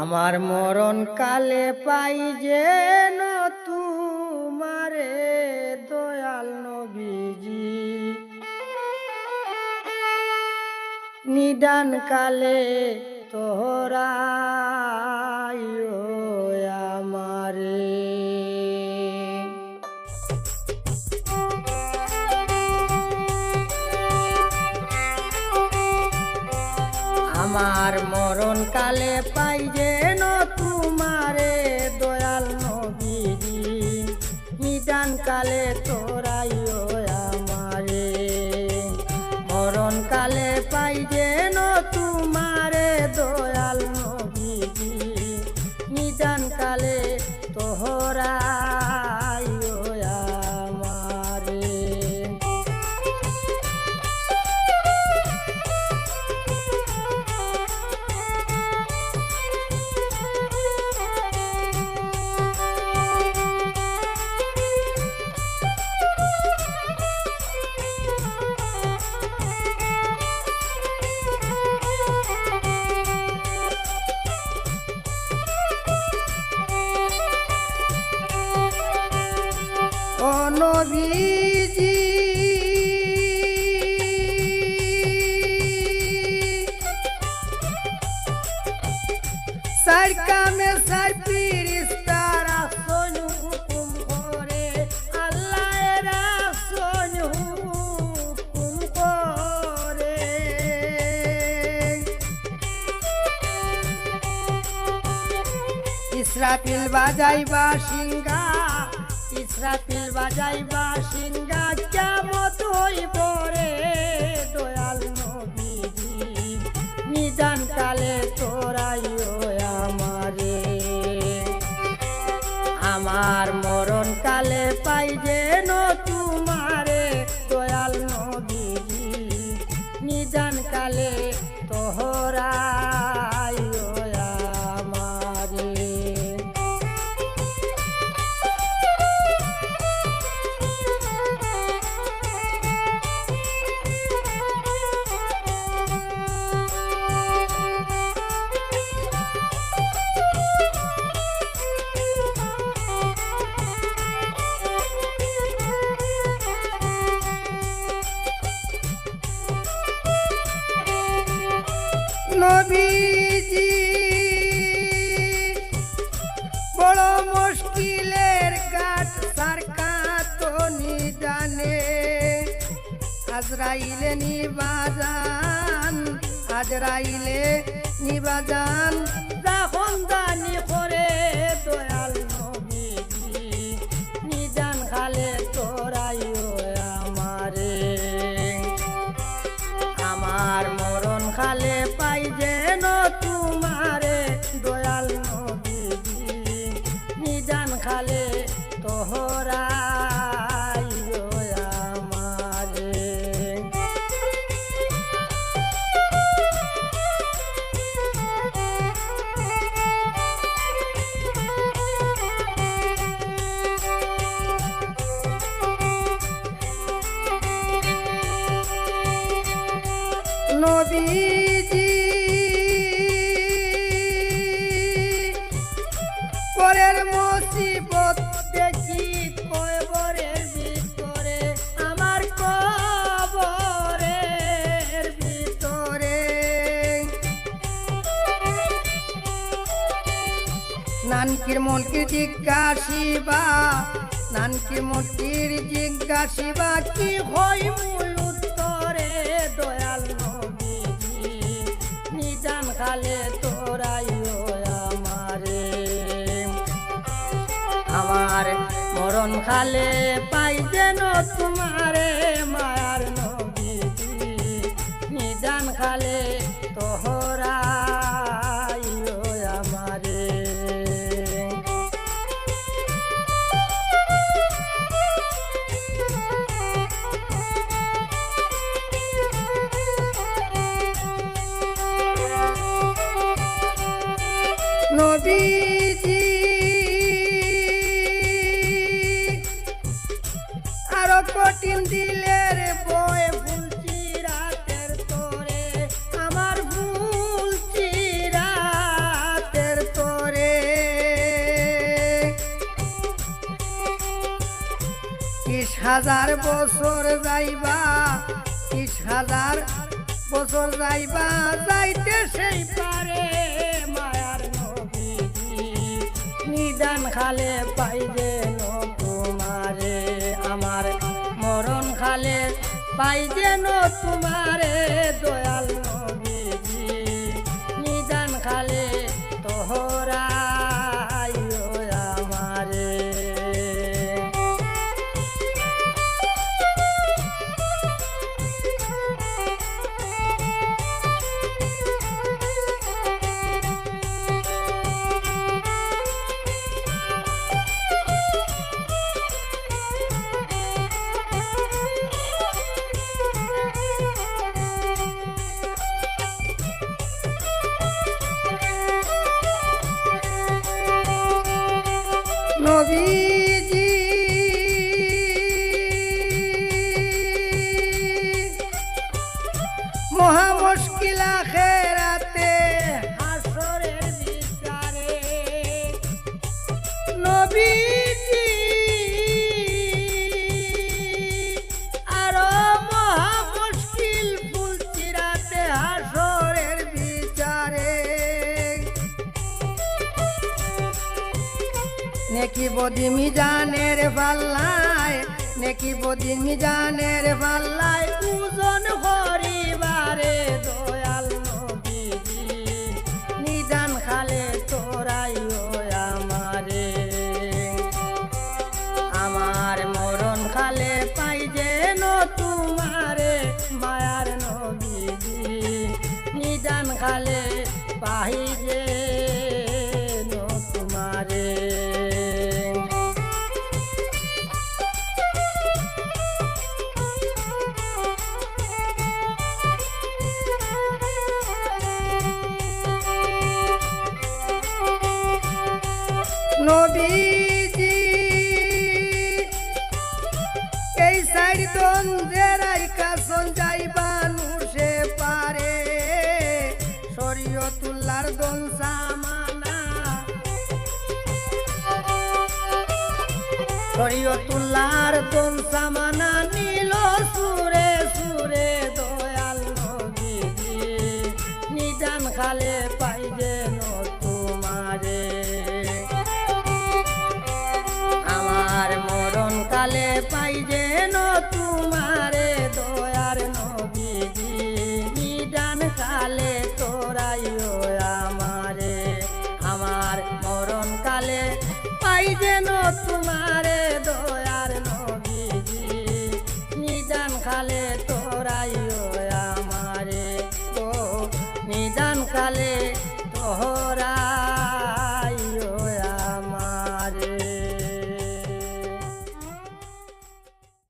আমার মরণ কালে পাই যে তুমারে দয়াল নবীজি। নিদান কালে তোহরা আমারে। আমার মরণ কালে পাই যেন তোমারে দয়াল নিদান কালে নবীজি সার কামে সার পিরিস্তার আসন হুকুম করে আল্লাহ এরা আসন হুকুম করে। ইসরাফিল বাজাইবা সিঙ্গা ইসরাফিল বাজাইবা সিঙ্গা কেমত হই পরে দয়াল নবীজি। কালে আমারে। আমার মরণ কালে পাই যেন আজরাইলে নিবাজান আজরাইলে নিবাজান যখন জানি করে দয়াল নবী নিদান খালে নবীজি পরের দেখি ভিতরে, আমার ভিতরে। নানকির মনকে জিজ্ঞাসিবা, নানকির মনকির জিজ্ঞাসিবা, কি হই মূল নিজান তোরাই আমারে। আমার মরণ খালে পাই যেন তোমারে মায়ার নদী নিজান খালে তোহরাইও হাজার বছর যাইবা, ত্রিশ হাজার বছর যাইবা, যাইতে সেই পারে মায়ার নবীজি। নিদান খালে পাই যেন তোমারে আমার মরণ খালে পাই যেন তোমারে দয়াল নবীজি নেকি বদি মিজানের পাল্লায় নেকি বদি মিজানের পাল্লায় হরিবারে করিবারে শরীয়তুল্লার দন সামানা নীল সুরে সুরে দয়াল নবীজি নিদান খালে পাই